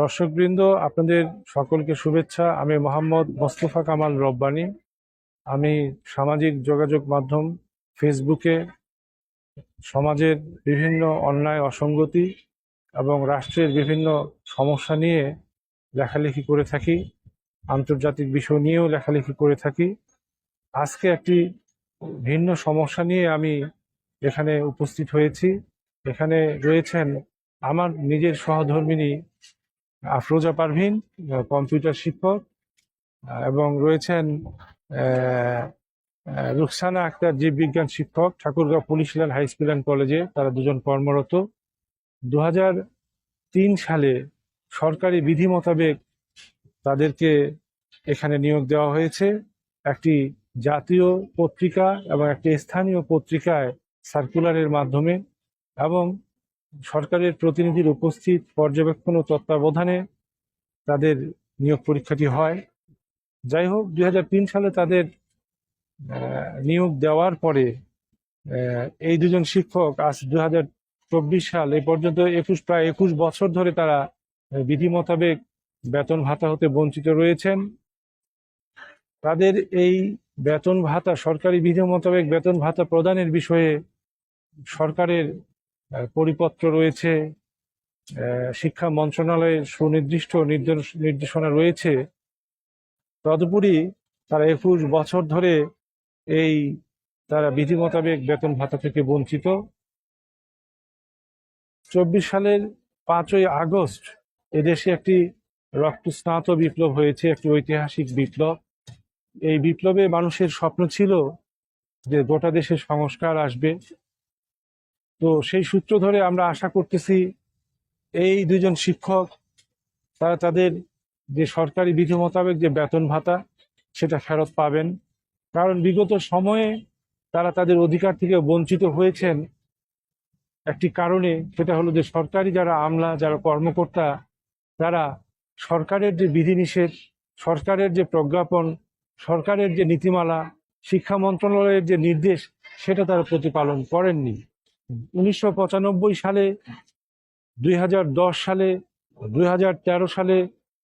দর্শকবৃন্দ, আপনাদের সকলকে শুভেচ্ছা। আমি মোহাম্মদ মোস্তফা কামাল রব্বানী। আমি সামাজিক যোগাযোগ মাধ্যম ফেসবুকে সমাজের বিভিন্ন অন্যায়, অসঙ্গতি এবং রাষ্ট্রের বিভিন্ন সমস্যা নিয়ে লেখালেখি করে থাকি, আন্তর্জাতিক বিষয় নিয়েও লেখালেখি করে থাকি। আজকে একটি ভিন্ন সমস্যা নিয়ে আমি এখানে উপস্থিত হয়েছি। এখানে রয়েছেন আমার নিজের সহধর্মিনী আফরোজা পারভিন কম্পিউটার শিক্ষক এবং রয়েছেন রুকসানা আক্তার, জীববিজ্ঞান শিক্ষক, Thakurgaon police line high school and কলেজে তারা দুজন কর্মরত। দু সালে সরকারি বিধি মোতাবেক তাদেরকে এখানে নিয়োগ দেওয়া হয়েছে। একটি জাতীয় পত্রিকা এবং একটি স্থানীয় পত্রিকায় সার্কুলারের মাধ্যমে এবং সরকারের প্রতিনিধির উপস্থিত পর্যবেক্ষণ ও তত্ত্বাবধানে তাদের নিয়োগ পরীক্ষাটি হয়। যাই হোক দু হাজার তিন সালে তাদের নিয়োগ দেওয়ার পরে এই দুজন শিক্ষক আজ দু হাজার চব্বিশ সাল, এই পর্যন্ত একুশ, প্রায় একুশ বছর ধরে তারা বিধি মোতাবেক বেতন ভাতা হতে বঞ্চিত রয়েছেন। তাদের এই বেতন ভাতা, সরকারি বিধি মোতাবেক বেতন ভাতা প্রদানের বিষয়ে সরকারের পরিপত্র রয়েছে। শিক্ষা মন্ত্রণালয়ের সুনির্দিষ্ট নির্দেশ- নির্দেশনা রয়েছে। তদুপরি তারা একুশ বছর ধরে এই তারা বিধি মোতাবেক বেতন ভাতা থেকে বঞ্চিত। চব্বিশ সালের পাঁচই আগস্ট এদেশে একটি রক্তস্নাত বিপ্লব হয়েছে, একটি ঐতিহাসিক বিপ্লব। এই বিপ্লবে মানুষের স্বপ্ন ছিল যে গোটা দেশে সংস্কার আসবে। তো সেই সূত্র ধরে আমরা আশা করতেছি এই দুজন শিক্ষক, তারা তাদের যে সরকারি বিধি মোতাবেক যে বেতন ভাতা, সেটা ফেরত পাবেন। কারণ বিগত সময়ে তারা তাদের অধিকার থেকে বঞ্চিত হয়েছেন একটি কারণে, সেটা হলো যে সরকারি যারা আমলা, যারা কর্মকর্তা, তারা সরকারের যে বিধিনিষেধ, সরকারের যে প্রজ্ঞাপন, সরকারের যে নীতিমালা, শিক্ষা মন্ত্রণালয়ের যে নির্দেশ, সেটা তারা প্রতিপালন করেননি। উনিশশো পঁচানব্বই সালে, দুই হাজার দশ সালে, দুই হাজার তেরো সালে,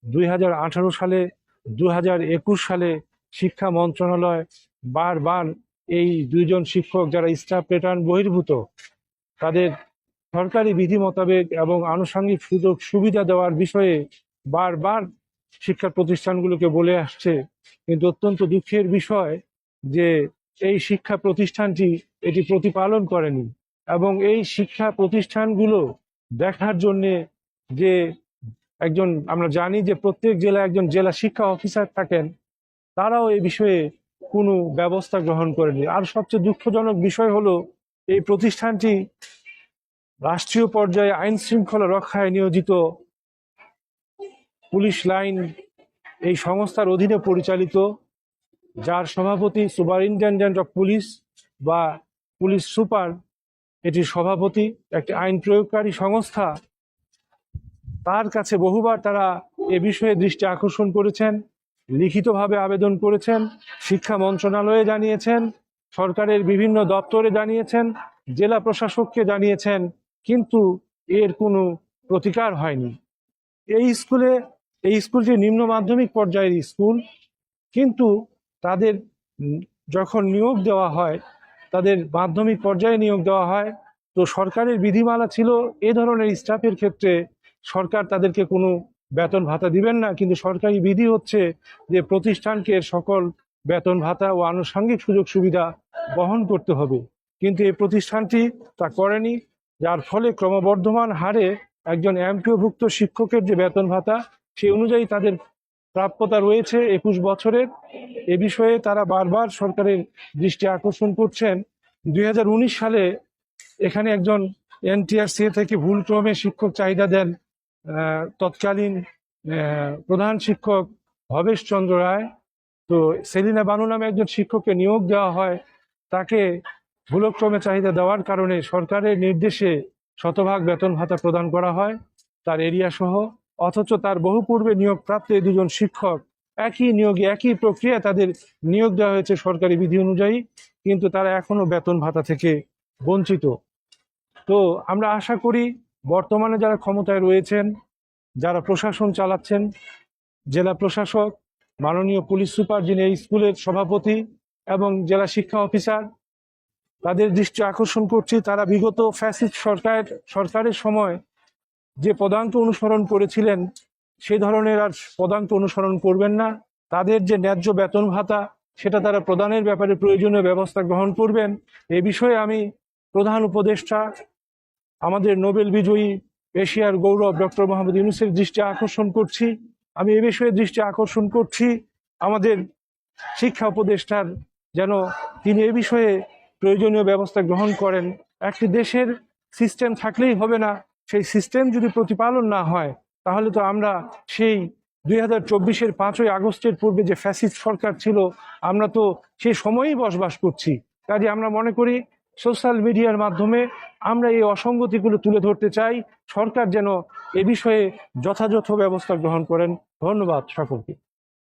দুই হাজার আঠারো সালে, দুই হাজার একুশ সালে শিক্ষা মন্ত্রণালয় বারবার এই দুইজন শিক্ষক যারা স্টাফ প্যাটার্ন বহির্ভূত, তাদের সরকারি বিধি মোতাবেক এবং আনুষঙ্গিক সুযোগ সুবিধা দেওয়ার বিষয়ে বারবার শিক্ষা প্রতিষ্ঠানগুলোকে বলে আসছে। কিন্তু অত্যন্ত দুঃখের বিষয় যে এই শিক্ষা প্রতিষ্ঠানটি এটি প্রতিপালন করেনি। এবং এই শিক্ষা প্রতিষ্ঠানগুলো দেখার জন্যে যে একজন, আমরা জানি যে প্রত্যেক জেলায় একজন জেলা শিক্ষা অফিসার থাকেন, তারাও এই বিষয়ে কোনো ব্যবস্থা গ্রহণ করেনি আর সবচেয়ে দুঃখজনক বিষয় হলো, এই প্রতিষ্ঠানটি রাষ্ট্রীয় পর্যায়ে আইন শৃঙ্খলা রক্ষায় নিয়োজিত পুলিশ লাইন এই সংস্থার অধীনে পরিচালিত, যার সভাপতি সুপারিনটেন্ডেন্ট অফ পুলিশ বা পুলিশ সুপার এটির সভাপতি, একটি আইন প্রয়োগকারী সংস্থা, তার কাছে বহুবার তারা এ বিষয়ে দৃষ্টি আকর্ষণ করেছেন, লিখিতভাবে আবেদন করেছেন, শিক্ষা মন্ত্রণালয়ে জানিয়েছেন, সরকারের বিভিন্ন দপ্তরে জানিয়েছেন, জেলা প্রশাসককে জানিয়েছেন, কিন্তু এর কোনো প্রতিকার হয়নি। এই স্কুলে, এই স্কুলটি নিম্ন মাধ্যমিক পর্যায়ের স্কুল, কিন্তু তাদের যখন নিয়োগ দেওয়া হয় তাদের মাধ্যমিক পর্যায়ে নিয়োগ দেওয়া হয়। তো সরকারের বিধিমালা ছিল এ ধরনের স্টাফের ক্ষেত্রে সরকার তাদেরকে কোনো বেতন ভাতা দিবেন না। কিন্তু সরকারি বিধি হচ্ছে যে প্রতিষ্ঠানকে সকল বেতন ভাতা ও আনুষঙ্গিক সুযোগ সুবিধা বহন করতে হবে। কিন্তু এই প্রতিষ্ঠানটি তা করেনি, যার ফলে ক্রমবর্ধমান হারে একজন এমপিওভুক্ত শিক্ষকের যে বেতন ভাতা সেই অনুযায়ী তাদের প্রাপ্যতা রয়েছে একুশ বছরের। এ বিষয়ে তারা বারবার সরকারের দৃষ্টি আকর্ষণ করছেন। দুই হাজার উনিশ সালে এখানে একজন এনটিআরসি থেকে ভুলক্রমে শিক্ষক চাহিদা দেন তৎকালীন প্রধান শিক্ষক ভবেশ চন্দ্র রায়। তো সেলিনা বানু নামে একজন শিক্ষককে নিয়োগ দেওয়া হয়। তাকে ভুলক্রমে চাহিদা দেওয়ার কারণে সরকারের নির্দেশে শতভাগ বেতন ভাতা প্রদান করা হয়। তার এরিয়া সহ অথচ তার বহু পূর্বে নিয়োগপ্রাপ্ত এই দুজন শিক্ষক একই নিয়োগে একই প্রক্রিয়া তাদের নিয়োগ দেওয়া হয়েছে সরকারি বিধি অনুযায়ী, কিন্তু তারা এখনও বেতন ভাতা থেকে বঞ্চিত। তো আমরা আশা করি বর্তমানে যারা ক্ষমতায় রয়েছেন, যারা প্রশাসন চালাচ্ছেন, জেলা প্রশাসক, মাননীয় পুলিশ সুপার যিনি এই স্কুলের সভাপতি এবং জেলা শিক্ষা অফিসার, তাদের দৃষ্টি আকর্ষণ করছি। তারা বিগত ফ্যাসিস্ট সরকার, সরকারের সময় যে পদাঙ্ক অনুসরণ করেছিলেন সেই ধরনের আর পদাঙ্ক অনুসরণ করবেন না। তাদের যে ন্যায্য বেতন ভাতা, সেটা তারা প্রদানের ব্যাপারে প্রয়োজনীয় ব্যবস্থা গ্রহণ করবেন। এ বিষয়ে আমি প্রধান উপদেষ্টা, আমাদের নোবেল বিজয়ী এশিয়ার গৌরব ডক্টর মোহাম্মদ ইউনুসের দৃষ্টি আকর্ষণ করছি। আমি এ বিষয়ে দৃষ্টি আকর্ষণ করছি। আমাদের শিক্ষা উপদেষ্টার যেন তিনি এ বিষয়ে প্রয়োজনীয় ব্যবস্থা গ্রহণ করেন। একটি দেশের সিস্টেম থাকলেই হবে না। সেই সিস্টেম যদি প্রতিপালন না হয়, তাহলে তো আমরা সেই দুই হাজার চব্বিশের পাঁচই আগস্টের পূর্বে যে ফ্যাসিস্ট সরকার ছিল, আমরা তো সেই সময়েই বসবাস করছি। কাজে আমরা মনে করি সোশ্যাল মিডিয়ার মাধ্যমে আমরা এই অসঙ্গতিগুলো তুলে ধরতে চাই। সরকার যেন এ বিষয়ে যথাযথ ব্যবস্থা গ্রহণ করেন। ধন্যবাদ সকলকে।